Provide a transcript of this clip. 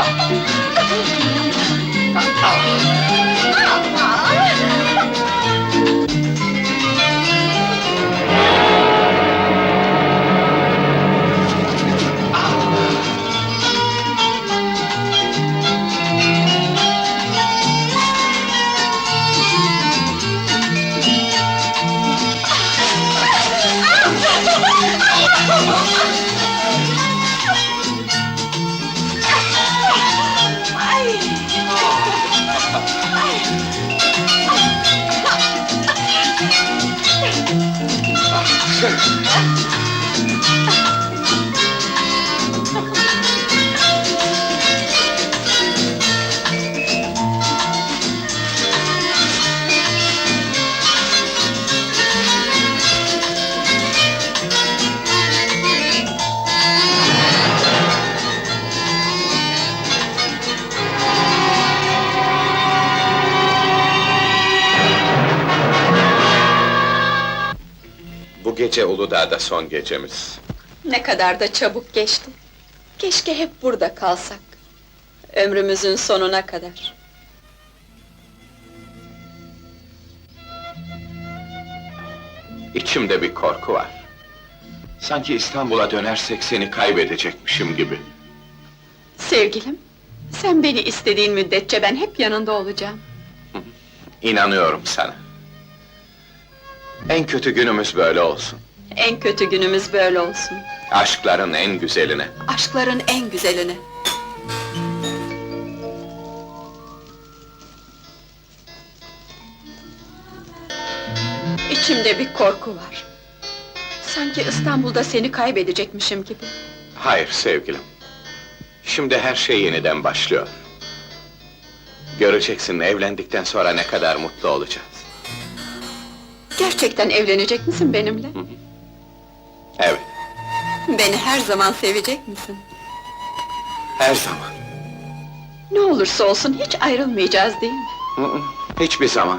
うん。Bu gece Uludağ'da son gecemiz. Ne kadar da çabuk geçti. Keşke hep burada kalsak. Ömrümüzün sonuna kadar. İçimde bir korku var. Sanki İstanbul'a dönersek seni kaybedecekmişim gibi. Sevgilim, sen beni istediğin müddetçe ben hep yanında olacağım. İnanıyorum sana. En kötü günümüz böyle olsun. En kötü günümüz böyle olsun. Aşkların en güzeline. Aşkların en güzeline. İçimde bir korku var. Sanki İstanbul'da seni kaybedecekmişim gibi. Hayır sevgilim. Şimdi her şey yeniden başlıyor. Göreceksin evlendikten sonra ne kadar mutlu olacağız. Gerçekten evlenecek misin benimle? Evet, Beni her zaman sevecek misin? her zaman. Ne olursa olsun hiç ayrılmayacağız değil mi? Hı hı, Hiçbir zaman.